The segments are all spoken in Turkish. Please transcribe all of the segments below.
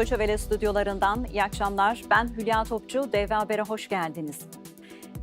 Deutsche Welle stüdyolarından iyi akşamlar. Ben Hülya Topçu, Devre Haber'e hoş geldiniz.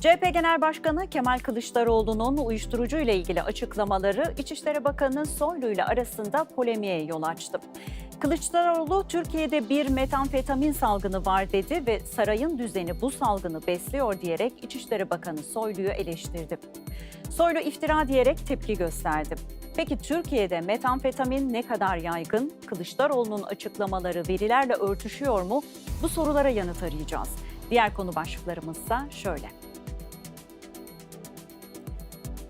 CHP Genel Başkanı Kemal Kılıçdaroğlu'nun uyuşturucu ile ilgili açıklamaları İçişleri Bakanı Soylu ile arasında polemiğe yol açtı. Kılıçdaroğlu Türkiye'de bir metamfetamin salgını var dedi ve sarayın düzeni bu salgını besliyor diyerek İçişleri Bakanı Soylu'yu eleştirdi. Soylu iftira diyerek tepki gösterdi. Peki Türkiye'de metamfetamin ne kadar yaygın? Kılıçdaroğlu'nun açıklamaları verilerle örtüşüyor mu? Bu sorulara yanıt arayacağız. Diğer konu başlıklarımızsa şöyle.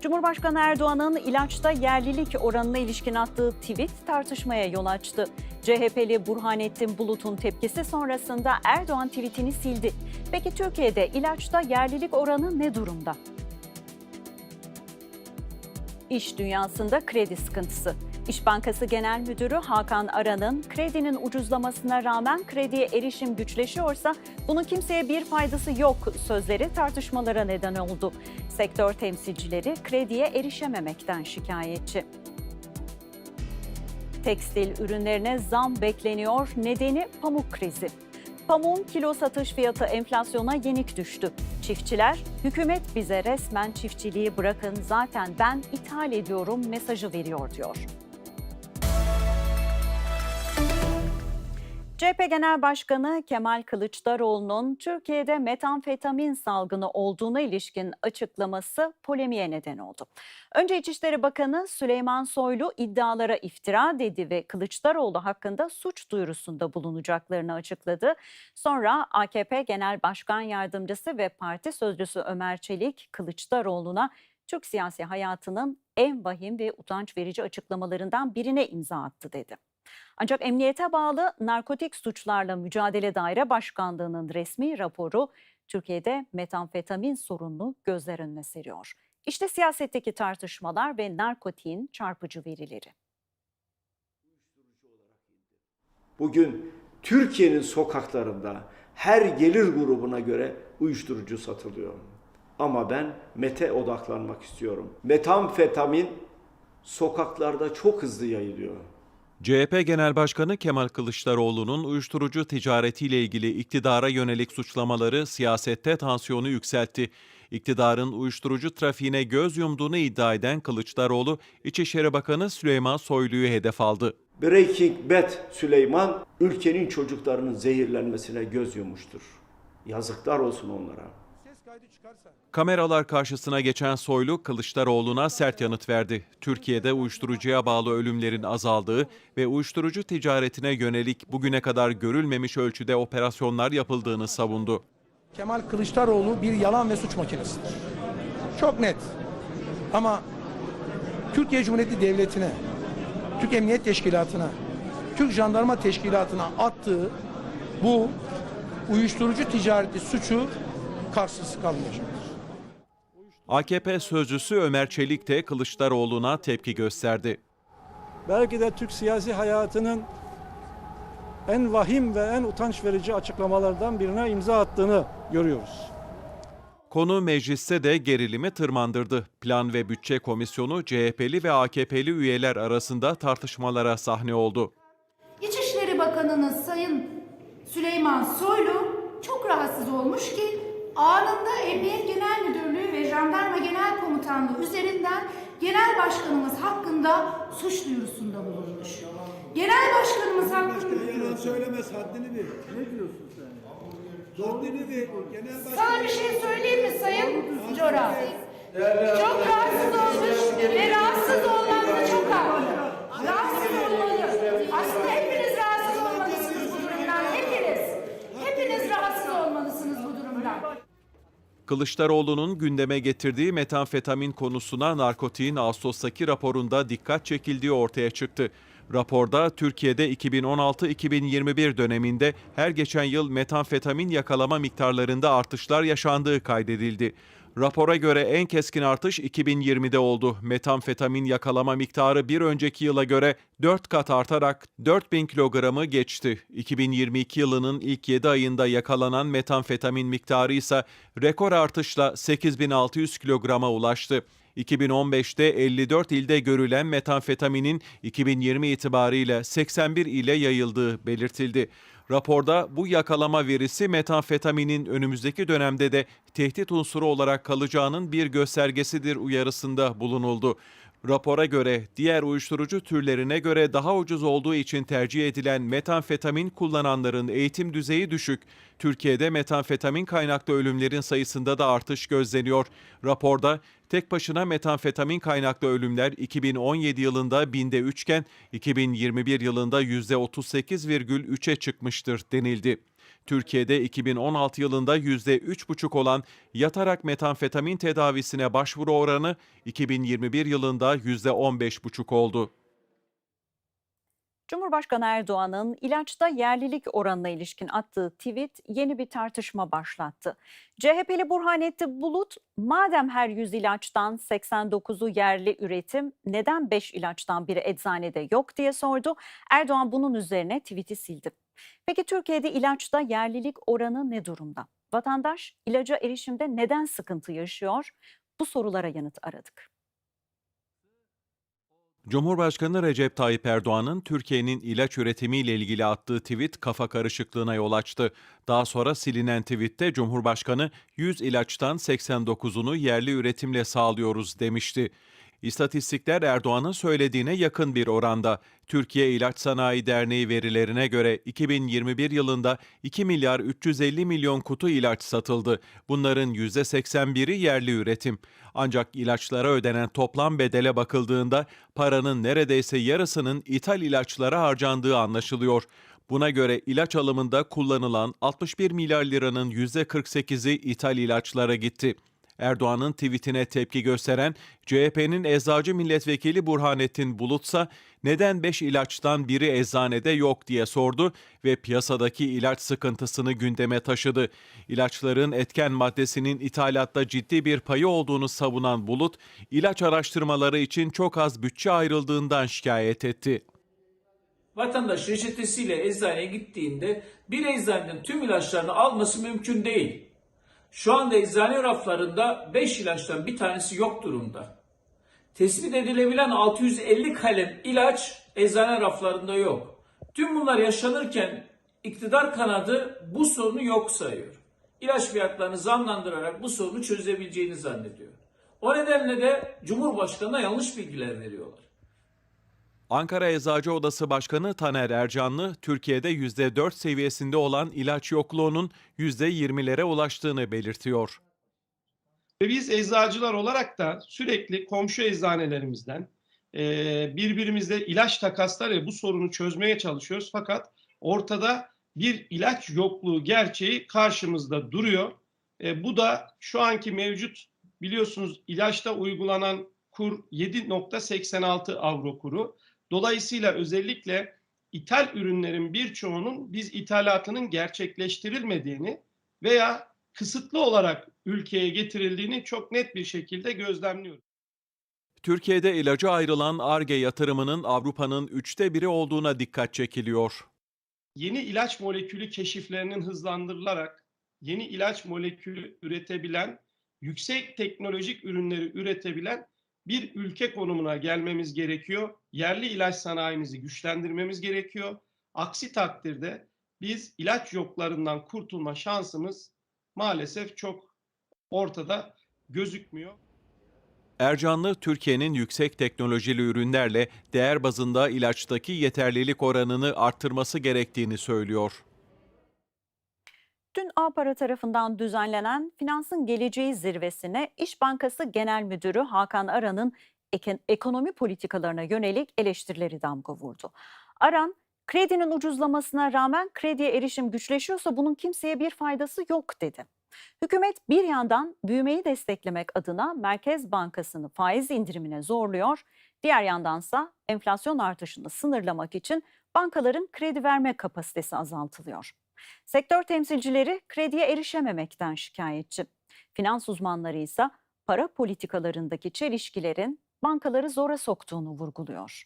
Cumhurbaşkanı Erdoğan'ın ilaçta yerlilik oranına ilişkin attığı tweet tartışmaya yol açtı. CHP'li Burhanettin Bulut'un tepkisi sonrasında Erdoğan tweetini sildi. Peki Türkiye'de ilaçta yerlilik oranı ne durumda? İş dünyasında kredi sıkıntısı. İş Bankası Genel Müdürü Hakan Aran'ın kredinin ucuzlamasına rağmen krediye erişim güçleşiyorsa bunun kimseye bir faydası yok sözleri tartışmalara neden oldu. Sektör temsilcileri krediye erişememekten şikayetçi. Tekstil ürünlerine zam bekleniyor. Nedeni pamuk krizi. Pamuğun kilo satış fiyatı enflasyona yenik düştü. Çiftçiler, hükümet bize resmen çiftçiliği bırakın zaten ben ithal ediyorum mesajı veriyor diyor. CHP Genel Başkanı Kemal Kılıçdaroğlu'nun Türkiye'de metamfetamin salgını olduğuna ilişkin açıklaması polemiğe neden oldu. Önce İçişleri Bakanı Süleyman Soylu iddialara iftira dedi ve Kılıçdaroğlu hakkında suç duyurusunda bulunacaklarını açıkladı. Sonra AKP Genel Başkan Yardımcısı ve Parti Sözcüsü Ömer Çelik Kılıçdaroğlu'na Türk siyasi hayatının en vahim ve utanç verici açıklamalarından birine imza attı dedi. Ancak emniyete bağlı Narkotik Suçlarla Mücadele Daire Başkanlığı'nın resmi raporu Türkiye'de metamfetamin sorununu gözler önüne seriyor. İşte siyasetteki tartışmalar ve narkotiğin çarpıcı verileri. Bugün Türkiye'nin sokaklarında her gelir grubuna göre uyuşturucu satılıyor. Ama ben mete odaklanmak istiyorum. Metamfetamin sokaklarda çok hızlı yayılıyor. CHP Genel Başkanı Kemal Kılıçdaroğlu'nun uyuşturucu ticaretiyle ilgili iktidara yönelik suçlamaları siyasette tansiyonu yükseltti. İktidarın uyuşturucu trafiğine göz yumduğunu iddia eden Kılıçdaroğlu, İçişleri Bakanı Süleyman Soylu'yu hedef aldı. Breaking Bad Süleyman ülkenin çocuklarının zehirlenmesine göz yummuştur. Yazıklar olsun onlara. Kameralar karşısına geçen Soylu, Kılıçdaroğlu'na sert yanıt verdi. Türkiye'de uyuşturucuya bağlı ölümlerin azaldığı ve uyuşturucu ticaretine yönelik bugüne kadar görülmemiş ölçüde operasyonlar yapıldığını savundu. Kemal Kılıçdaroğlu bir yalan ve suç makinesidir. Çok net. Ama Türkiye Cumhuriyeti Devleti'ne, Türk Emniyet Teşkilatı'na, Türk Jandarma Teşkilatı'na attığı bu uyuşturucu ticareti suçu karşısız kalmayacaktır. AKP sözcüsü Ömer Çelik de Kılıçdaroğlu'na tepki gösterdi. belki de Türk siyasi hayatının en vahim ve en utanç verici açıklamalardan birine imza attığını görüyoruz. Konu mecliste de gerilimi tırmandırdı. Plan ve Bütçe Komisyonu CHP'li ve AKP'li üyeler arasında tartışmalara sahne oldu. İçişleri Bakanınız Sayın Süleyman Soylu çok rahatsız olmuş ki anında Emniyet Genel Müdürlüğü ve Jandarma Genel Komutanlığı üzerinden Genel Başkanımız hakkında suç duyurusunda bulunmuş. Genel Başkanımız hakkında... Yalan söylemez haddini bil. Ne diyorsun sen? Haddini bil. Genel başkan. Sana bir şey söyleyeyim mi Sayın Cora? Çok rahatsız olmuş ve rahatsız olmak da çok haklı. Rahatsız olmalı. Aslında hepiniz rahatsız olmalısınız bu durumdan. Hepiniz. Hepiniz rahatsız olmalısınız bu durumdan. Kılıçdaroğlu'nun gündeme getirdiği metamfetamin konusuna narkotiğin Ağustos'taki raporunda dikkat çekildiği ortaya çıktı. Raporda Türkiye'de 2016-2021 döneminde her geçen yıl metamfetamin yakalama miktarlarında artışlar yaşandığı kaydedildi. Rapora göre en keskin artış 2020'de oldu. Metamfetamin yakalama miktarı bir önceki yıla göre 4 kat artarak 4000 kilogramı geçti. 2022 yılının ilk 7 ayında yakalanan metamfetamin miktarı ise rekor artışla 8600 kilograma ulaştı. 2015'te 54 ilde görülen metamfetaminin 2020 itibariyle 81 ile yayıldığı belirtildi. Raporda bu yakalama verisi metamfetaminin önümüzdeki dönemde de tehdit unsuru olarak kalacağının bir göstergesidir uyarısında bulunuldu. Rapora göre diğer uyuşturucu türlerine göre daha ucuz olduğu için tercih edilen metamfetamin kullananların eğitim düzeyi düşük. Türkiye'de metamfetamin kaynaklı ölümlerin sayısında da artış gözleniyor. Raporda tek başına metamfetamin kaynaklı ölümler 2017 yılında binde 3 iken 2021 yılında %38,3'e çıkmıştır denildi. Türkiye'de 2016 yılında %3,5 olan yatarak metamfetamin tedavisine başvuru oranı 2021 yılında %15,5 oldu. Cumhurbaşkanı Erdoğan'ın ilaçta yerlilik oranına ilişkin attığı tweet yeni bir tartışma başlattı. CHP'li Burhanettin Bulut, madem her 100 ilaçtan 89'u yerli üretim, neden 5 ilaçtan biri eczanede yok diye sordu. Erdoğan bunun üzerine tweet'i sildi. Peki Türkiye'de ilaçta yerlilik oranı ne durumda? Vatandaş ilaca erişimde neden sıkıntı yaşıyor? Bu sorulara yanıt aradık. Cumhurbaşkanı Recep Tayyip Erdoğan'ın Türkiye'nin ilaç üretimiyle ilgili attığı tweet kafa karışıklığına yol açtı. Daha sonra silinen tweette Cumhurbaşkanı 100 ilaçtan 89'unu yerli üretimle sağlıyoruz demişti. İstatistikler Erdoğan'ın söylediğine yakın bir oranda. Türkiye İlaç Sanayi Derneği verilerine göre 2021 yılında 2 milyar 350 milyon kutu ilaç satıldı. Bunların %81'i yerli üretim. Ancak ilaçlara ödenen toplam bedele bakıldığında paranın neredeyse yarısının ithal ilaçlara harcandığı anlaşılıyor. Buna göre ilaç alımında kullanılan 61 milyar liranın %48'i ithal ilaçlara gitti. Erdoğan'ın tweetine tepki gösteren CHP'nin eczacı milletvekili Burhanettin Bulutsa neden 5 ilaçtan biri eczanede yok diye sordu ve piyasadaki ilaç sıkıntısını gündeme taşıdı. İlaçların etken maddesinin ithalatta ciddi bir payı olduğunu savunan Bulut, ilaç araştırmaları için çok az bütçe ayrıldığından şikayet etti. Vatandaş reçetesiyle eczaneye gittiğinde bir eczaneden tüm ilaçlarını alması mümkün değil. Şu anda eczane raflarında 5 ilaçtan bir tanesi yok durumda. Tespit edilebilen 650 kalem ilaç eczane raflarında yok. Tüm bunlar yaşanırken iktidar kanadı bu sorunu yok sayıyor. İlaç fiyatlarını zamlandırarak bu sorunu çözebileceğini zannediyor. O nedenle de Cumhurbaşkanı'na yanlış bilgiler veriyorlar. Ankara Eczacı Odası Başkanı Taner Ercanlı, Türkiye'de %4 seviyesinde olan ilaç yokluğunun %20'lere ulaştığını belirtiyor. Ve biz eczacılar olarak da sürekli komşu eczanelerimizden e, birbirimizle ilaç takaslarıyla bu sorunu çözmeye çalışıyoruz. Fakat ortada bir ilaç yokluğu gerçeği karşımızda duruyor. E, bu da şu anki mevcut biliyorsunuz ilaçta uygulanan kur 7.86 avro kuru. Dolayısıyla özellikle ithal ürünlerin birçoğunun biz ithalatının gerçekleştirilmediğini veya kısıtlı olarak ülkeye getirildiğini çok net bir şekilde gözlemliyoruz. Türkiye'de ilaca ayrılan ARGE yatırımının Avrupa'nın üçte biri olduğuna dikkat çekiliyor. Yeni ilaç molekülü keşiflerinin hızlandırılarak yeni ilaç molekülü üretebilen, yüksek teknolojik ürünleri üretebilen bir ülke konumuna gelmemiz gerekiyor. Yerli ilaç sanayimizi güçlendirmemiz gerekiyor. Aksi takdirde biz ilaç yoklarından kurtulma şansımız maalesef çok ortada gözükmüyor. Ercanlı, Türkiye'nin yüksek teknolojili ürünlerle değer bazında ilaçtaki yeterlilik oranını arttırması gerektiğini söylüyor. Dün Apara tarafından düzenlenen Finansın Geleceği Zirvesi'ne İş Bankası Genel Müdürü Hakan Aran'ın ekonomi politikalarına yönelik eleştirileri damga vurdu. Aran, kredinin ucuzlamasına rağmen krediye erişim güçleşiyorsa bunun kimseye bir faydası yok dedi. Hükümet bir yandan büyümeyi desteklemek adına Merkez Bankası'nı faiz indirimine zorluyor, diğer yandansa enflasyon artışını sınırlamak için bankaların kredi verme kapasitesi azaltılıyor. Sektör temsilcileri krediye erişememekten şikayetçi. Finans uzmanları ise para politikalarındaki çelişkilerin bankaları zora soktuğunu vurguluyor.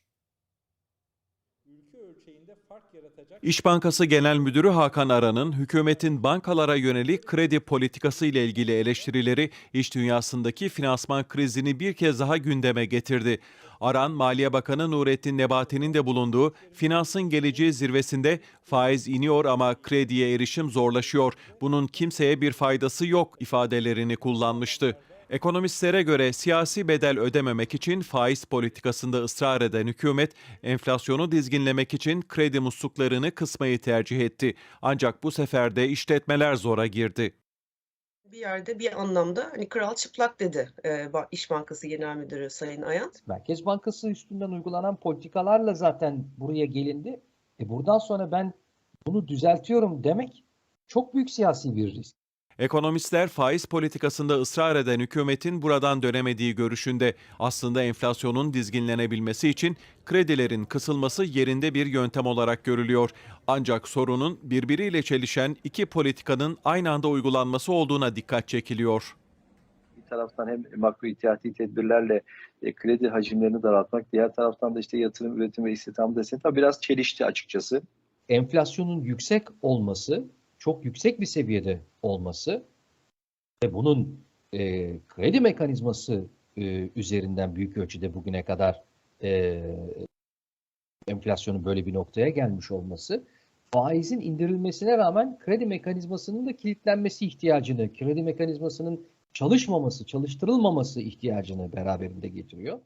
ülke ölçeğinde ölçeğinde fark yaratacak İş Bankası Genel Müdürü Hakan Aran'ın hükümetin bankalara yönelik kredi politikası ile ilgili eleştirileri iş dünyasındaki finansman krizini bir kez daha gündeme getirdi. Aran, Maliye Bakanı Nurettin Nebati'nin de bulunduğu finansın geleceği zirvesinde faiz iniyor ama krediye erişim zorlaşıyor. Bunun kimseye bir faydası yok ifadelerini kullanmıştı. Ekonomistlere göre siyasi bedel ödememek için faiz politikasında ısrar eden hükümet, enflasyonu dizginlemek için kredi musluklarını kısmayı tercih etti. Ancak bu sefer de işletmeler zora girdi. Bir yerde bir anlamda hani kral çıplak dedi e, İş Bankası Genel Müdürü Sayın Ayant. Merkez Bankası üstünden uygulanan politikalarla zaten buraya gelindi. E buradan sonra ben bunu düzeltiyorum demek çok büyük siyasi bir risk. Ekonomistler faiz politikasında ısrar eden hükümetin buradan dönemediği görüşünde. Aslında enflasyonun dizginlenebilmesi için kredilerin kısılması yerinde bir yöntem olarak görülüyor. Ancak sorunun birbiriyle çelişen iki politikanın aynı anda uygulanması olduğuna dikkat çekiliyor. bir taraftan hem makro ihtiyati tedbirlerle e, kredi hacimlerini daraltmak, diğer taraftan da işte yatırım, üretim ve istihdam destek tabii biraz çelişti açıkçası. Enflasyonun yüksek olması, çok yüksek bir seviyede olması ve bunun e, kredi mekanizması e, üzerinden büyük ölçüde bugüne kadar e, enflasyonun böyle bir noktaya gelmiş olması faizin indirilmesine rağmen kredi mekanizmasının da kilitlenmesi ihtiyacını, kredi mekanizmasının çalışmaması, çalıştırılmaması ihtiyacını beraberinde getiriyor.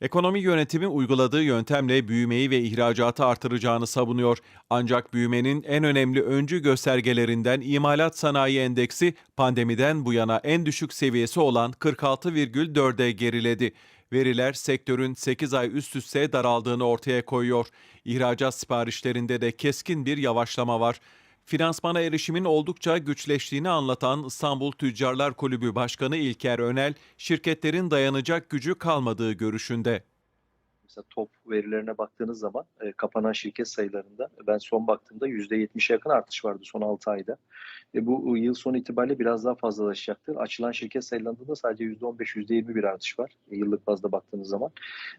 Ekonomi yönetimi uyguladığı yöntemle büyümeyi ve ihracatı artıracağını savunuyor. Ancak büyümenin en önemli öncü göstergelerinden imalat sanayi endeksi pandemiden bu yana en düşük seviyesi olan 46,4'e geriledi. Veriler sektörün 8 ay üst üste daraldığını ortaya koyuyor. İhracat siparişlerinde de keskin bir yavaşlama var. Finansmana erişimin oldukça güçleştiğini anlatan İstanbul Tüccarlar Kulübü Başkanı İlker Önel, şirketlerin dayanacak gücü kalmadığı görüşünde. Mesela top verilerine baktığınız zaman e, kapanan şirket sayılarında ben son baktığımda %70'e yakın artış vardı son 6 ayda. E, bu yıl sonu itibariyle biraz daha fazlalaşacaktır. Açılan şirket sayılarında da sadece %15-%20 bir artış var e, yıllık bazda baktığınız zaman.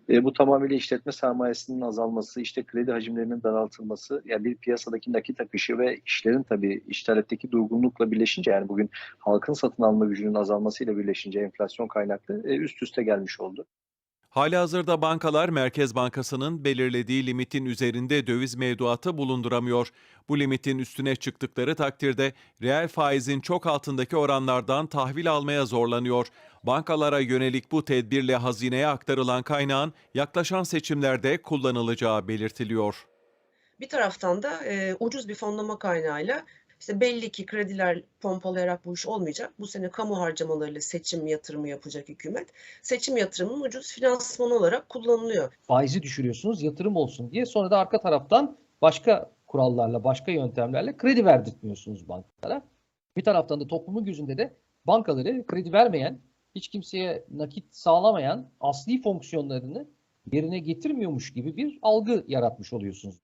E, bu tamamıyla işletme sermayesinin azalması, işte kredi hacimlerinin daraltılması, yani bir piyasadaki nakit akışı ve işlerin tabii iş taleптeki durgunlukla birleşince yani bugün halkın satın alma gücünün azalmasıyla birleşince enflasyon kaynaklı e, üst üste gelmiş oldu. Halihazırda bankalar Merkez Bankası'nın belirlediği limitin üzerinde döviz mevduatı bulunduramıyor. Bu limitin üstüne çıktıkları takdirde reel faizin çok altındaki oranlardan tahvil almaya zorlanıyor. Bankalara yönelik bu tedbirle hazineye aktarılan kaynağın yaklaşan seçimlerde kullanılacağı belirtiliyor. Bir taraftan da e, ucuz bir fonlama kaynağıyla işte belli ki krediler pompalayarak bu iş olmayacak. Bu sene kamu harcamalarıyla seçim yatırımı yapacak hükümet. Seçim yatırımının ucuz finansmanı olarak kullanılıyor. Faizi düşürüyorsunuz yatırım olsun diye sonra da arka taraftan başka kurallarla, başka yöntemlerle kredi verdirtmiyorsunuz bankalara. Bir taraftan da toplumun gözünde de bankaları kredi vermeyen, hiç kimseye nakit sağlamayan asli fonksiyonlarını yerine getirmiyormuş gibi bir algı yaratmış oluyorsunuz.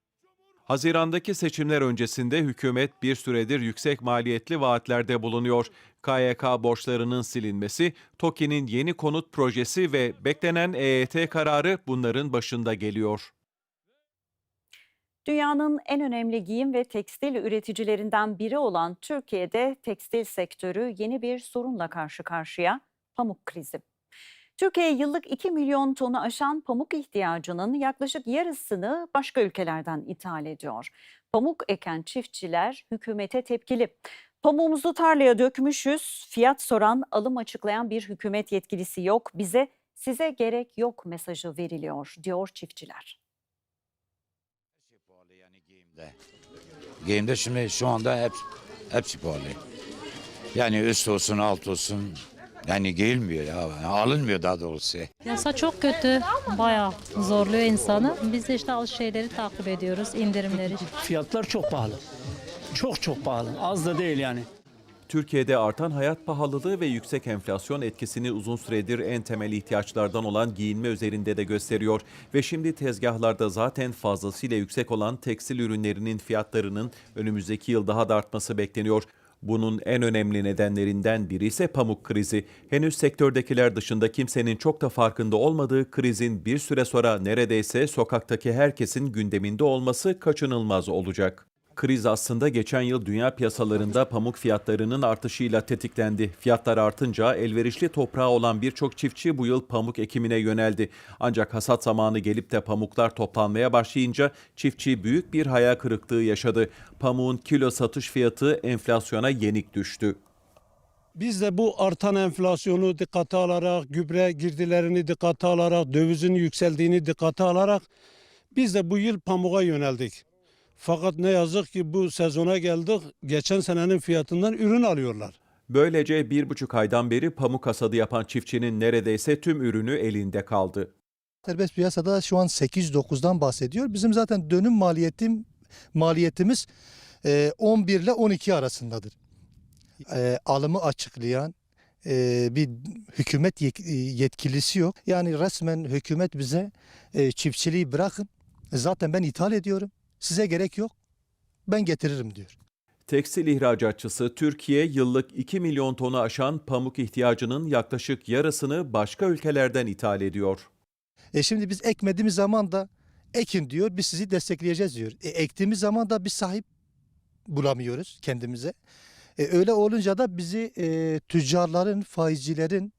Hazirandaki seçimler öncesinde hükümet bir süredir yüksek maliyetli vaatlerde bulunuyor. KYK borçlarının silinmesi, TOKİ'nin yeni konut projesi ve beklenen EYT kararı bunların başında geliyor. Dünyanın en önemli giyim ve tekstil üreticilerinden biri olan Türkiye'de tekstil sektörü yeni bir sorunla karşı karşıya, pamuk krizi. Türkiye yıllık 2 milyon tonu aşan pamuk ihtiyacının yaklaşık yarısını başka ülkelerden ithal ediyor. Pamuk eken çiftçiler hükümete tepkili. Pamuğumuzu tarlaya dökmüşüz, fiyat soran, alım açıklayan bir hükümet yetkilisi yok. Bize size gerek yok mesajı veriliyor diyor çiftçiler. Giyimde şimdi şu anda hep, hepsi pahalı. Yani üst olsun alt olsun yani giyilmiyor ya alınmıyor daha doğrusu. Yasa çok kötü. Bayağı zorluyor insanı. Biz de işte az şeyleri takip ediyoruz, indirimleri. fiyatlar çok pahalı. Çok çok pahalı. Az da değil yani. Türkiye'de artan hayat pahalılığı ve yüksek enflasyon etkisini uzun süredir en temel ihtiyaçlardan olan giyinme üzerinde de gösteriyor ve şimdi tezgahlarda zaten fazlasıyla yüksek olan tekstil ürünlerinin fiyatlarının önümüzdeki yıl daha da artması bekleniyor. Bunun en önemli nedenlerinden biri ise pamuk krizi. Henüz sektördekiler dışında kimsenin çok da farkında olmadığı krizin bir süre sonra neredeyse sokaktaki herkesin gündeminde olması kaçınılmaz olacak. Kriz aslında geçen yıl dünya piyasalarında pamuk fiyatlarının artışıyla tetiklendi. Fiyatlar artınca elverişli toprağı olan birçok çiftçi bu yıl pamuk ekimine yöneldi. Ancak hasat zamanı gelip de pamuklar toplanmaya başlayınca çiftçi büyük bir hayal kırıklığı yaşadı. Pamuğun kilo satış fiyatı enflasyona yenik düştü. Biz de bu artan enflasyonu dikkate alarak, gübre girdilerini dikkate alarak, dövizin yükseldiğini dikkate alarak biz de bu yıl pamuğa yöneldik. Fakat ne yazık ki bu sezona geldik, geçen senenin fiyatından ürün alıyorlar. Böylece bir buçuk aydan beri pamuk hasadı yapan çiftçinin neredeyse tüm ürünü elinde kaldı. Serbest piyasada şu an 809'dan bahsediyor. Bizim zaten dönüm maliyetim maliyetimiz e, 11 ile 12 arasındadır. E, alımı açıklayan e, bir hükümet yetkilisi yok. Yani resmen hükümet bize e, çiftçiliği bırakın. Zaten ben ithal ediyorum. Size gerek yok. Ben getiririm diyor. Tekstil ihracatçısı Türkiye yıllık 2 milyon tonu aşan pamuk ihtiyacının yaklaşık yarısını başka ülkelerden ithal ediyor. E şimdi biz ekmediğimiz zaman da ekin diyor biz sizi destekleyeceğiz diyor. E, ektiğimiz zaman da bir sahip bulamıyoruz kendimize. E, öyle olunca da bizi e, tüccarların, faizcilerin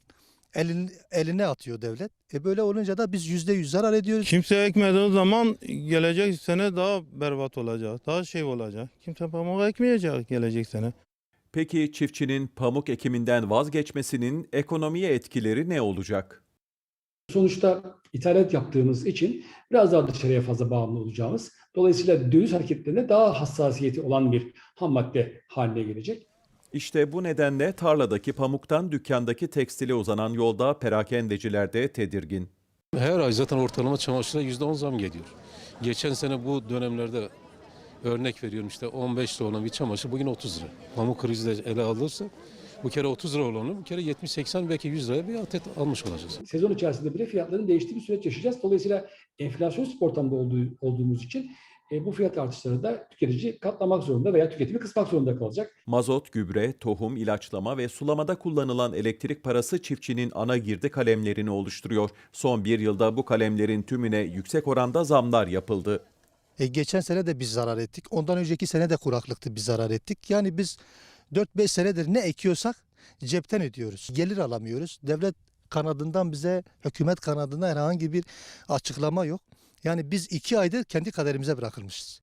elin, eline atıyor devlet. E, böyle olunca da biz yüzde yüz zarar ediyoruz. Kimse ekmediği zaman gelecek sene daha berbat olacak, daha şey olacak. Kimse pamuk ekmeyecek gelecek sene. Peki çiftçinin pamuk ekiminden vazgeçmesinin ekonomiye etkileri ne olacak? Sonuçta ithalat yaptığımız için biraz daha dışarıya fazla bağımlı olacağımız. Dolayısıyla döviz hareketlerine daha hassasiyeti olan bir ham madde haline gelecek. İşte bu nedenle tarladaki pamuktan dükkandaki tekstile uzanan yolda perakendeciler de tedirgin. Her ay zaten ortalama çamaşıra %10 zam geliyor. Geçen sene bu dönemlerde örnek veriyorum işte 15 lira olan bir çamaşır bugün 30 lira. Pamuk krizi de ele alırsa bu kere 30 lira olanı bu kere 70-80 belki 100 liraya bir adet almış olacağız. Sezon içerisinde bile fiyatların değiştiği bir süreç yaşayacağız. Dolayısıyla enflasyon ortamında olduğu, olduğumuz için e, bu fiyat artışları da tüketici katlamak zorunda veya tüketimi kısmak zorunda kalacak. Mazot, gübre, tohum, ilaçlama ve sulamada kullanılan elektrik parası çiftçinin ana girdi kalemlerini oluşturuyor. Son bir yılda bu kalemlerin tümüne yüksek oranda zamlar yapıldı. E, geçen sene de biz zarar ettik. Ondan önceki sene de kuraklıktı biz zarar ettik. Yani biz 4-5 senedir ne ekiyorsak cepten ödüyoruz. Gelir alamıyoruz. Devlet kanadından bize, hükümet kanadından herhangi bir açıklama yok. Yani biz iki aydır kendi kaderimize bırakılmışız.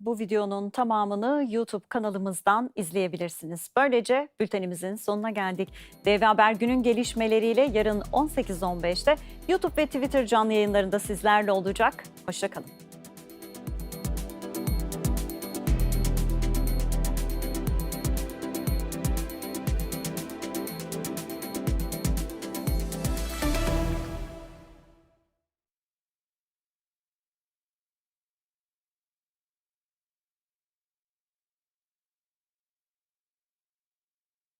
Bu videonun tamamını YouTube kanalımızdan izleyebilirsiniz. Böylece bültenimizin sonuna geldik. DV Haber günün gelişmeleriyle yarın 18.15'te YouTube ve Twitter canlı yayınlarında sizlerle olacak. Hoşçakalın.